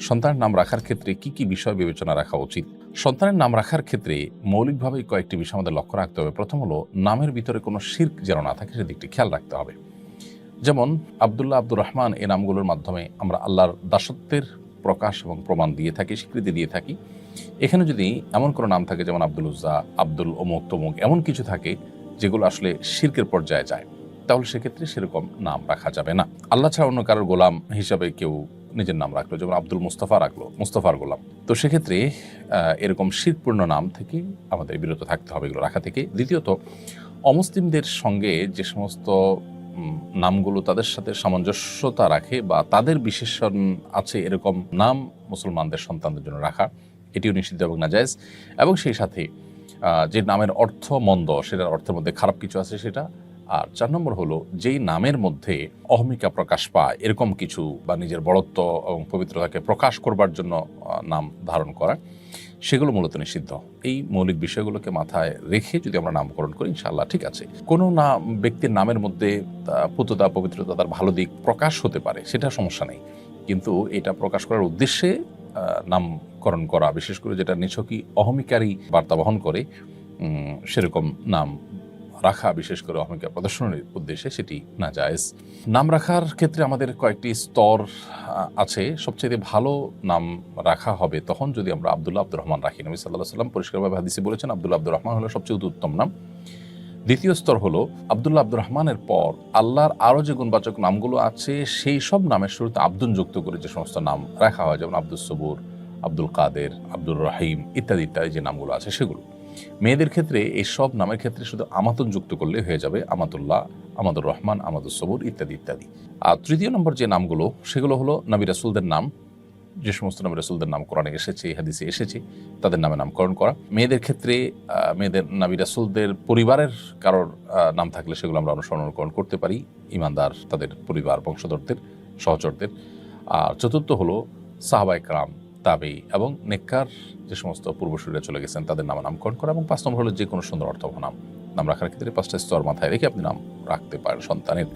সন্তানের নাম রাখার ক্ষেত্রে কি কি বিষয় বিবেচনা রাখা উচিত? সন্তানের নাম রাখার ক্ষেত্রে মৌলিকভাবে কয়েকটি বিষয় আমাদের লক্ষ্য রাখতে হবে। প্রথম হলো, নামের ভিতরে কোনো শির্ক যেন না থাকে সেদিকটি খেয়াল রাখতে হবে। যেমন, আবদুল্লাহ আব্দুর রহমান এ নামগুলোর মাধ্যমে আমরা আল্লাহর দাসত্বের প্রকাশ এবং প্রমাণ দিয়ে থাকি, স্বীকৃতি দিয়ে থাকি। এখানে যদি এমন কোনো নাম থাকে, যেমন আব্দুল উজ্জা, আব্দুল অমুক তমুক, এমন কিছু থাকে যেগুলো আসলে শির্কের পর্যায়ে যায়, তাহলে সেক্ষেত্রে সেরকম নাম রাখা যাবে না। আল্লাহ ছাড়া অন্য কারোর গোলাম হিসাবে কেউ নিজের নাম রাখল, যেমন আব্দুল মুস্তফা রাখল, মুস্তফার গোলাম। তো সেক্ষেত্রে এরকম শিরপূর্ণ নাম থেকে আমাদের বিরত থাকতে হবে এগুলো রাখা থেকে দ্বিতীয়ত, অমুসলিমদের সঙ্গে যে সমস্ত নামগুলো তাদের সাথে সামঞ্জস্যতা রাখে বা তাদের বিশেষণ আছে এরকম নাম মুসলমানদের সন্তানদের জন্য রাখা, এটিও নিষিদ্ধ এবং নাজায়জ। এবং সেই সাথে যে নামের অর্থ মন্দ, সেটার অর্থের মধ্যে খারাপ কিছু আছে, সেটা আর চার নম্বর হলো, যেই নামের মধ্যে অহমিকা প্রকাশ পায়, এরকম কিছু বা নিজের বড়ত্ব এবং পবিত্রতাকে প্রকাশ করবার জন্য নাম ধারণ করা, সেগুলো মূলত নিষিদ্ধ। এই মৌলিক বিষয়গুলোকে মাথায় রেখে যদি আমরা নামকরণ করি ইনশাল্লাহ ঠিক আছে। কোনো নাম ব্যক্তির নামের মধ্যে পুততা পবিত্রতা তার ভালো দিক প্রকাশ হতে পারে, সেটা সমস্যা নেই। কিন্তু এটা প্রকাশ করার উদ্দেশ্যে নামকরণ করা, বিশেষ করে যেটা নিছকই অহমিকারী বার্তা বহন করে সেরকম নাম রাখা, বিশেষ করে অহমিকা প্রদর্শনের উদ্দেশ্যে সেটি না জায়েজ। নাম রাখার ক্ষেত্রে আমাদের কয়েকটি স্তর আছে। সবচেয়ে ভালো নাম রাখা হবে তখন যদি আমরা আব্দুল্লাহ আব্দুর রহমান রাখি। নবী সাল্লাহ সাল্লাম পরিষ্কারভাবে হাদিসে বলেছেন, আব্দুল্লাহ আব্দুর রহমান হলো সবচেয়ে উত্তম নাম। দ্বিতীয় স্তর হলো, আব্দুল্লাহ আব্দুর রহমানের পর আল্লাহর আরও যে গুণবাচক নামগুলো আছে, সেই সব নামের শুরুতে আব্দুল যুক্ত করে যে সমস্ত নাম রাখা হয়, যেমন আব্দুল সবুর আব্দুল কাদের, আব্দুর রহিম ইত্যাদি ইত্যাদি যে নামগুলো আছে সেগুলো। মেয়েদের ক্ষেত্রে এই সব নামের ক্ষেত্রে শুধু আমাতন যুক্ত করলে হয়ে যাবে, আমাতুল্লাহ, আমাদুর রহমান, আমাদুর সবুর ইত্যাদি ইত্যাদি। আর তৃতীয় নম্বর যে নামগুলো, সেগুলো হলো নবী রাসুলদের নাম। যে সমস্ত নবী রাসুলদের নাম কোরআনে এসেছে হাদিসে এসেছে, তাদের নামে নামকরণ করা। মেয়েদের ক্ষেত্রে মেয়েদের, নবী রাসুলদের পরিবারের কারোর নাম থাকলে সেগুলো আমরা অনুসরণ করতে পারি। ইমানদার তাদের পরিবার, বংশধরদের, সহচরদের। আর চতুর্থ হলো সাহাবাই কালাম তাবি এবং নেককার যে সমস্ত পূর্বসূরীরা চলে গেছেন, তাদের নাম নামকরণ করা এবং পাঁচ নম্বর হলো যে কোনো সুন্দর অর্থবহ নাম। নাম রাখার ক্ষেত্রে পাঁচটা স্তর মাথায় রেখে আপনি নাম রাখতে পারেন সন্তানের।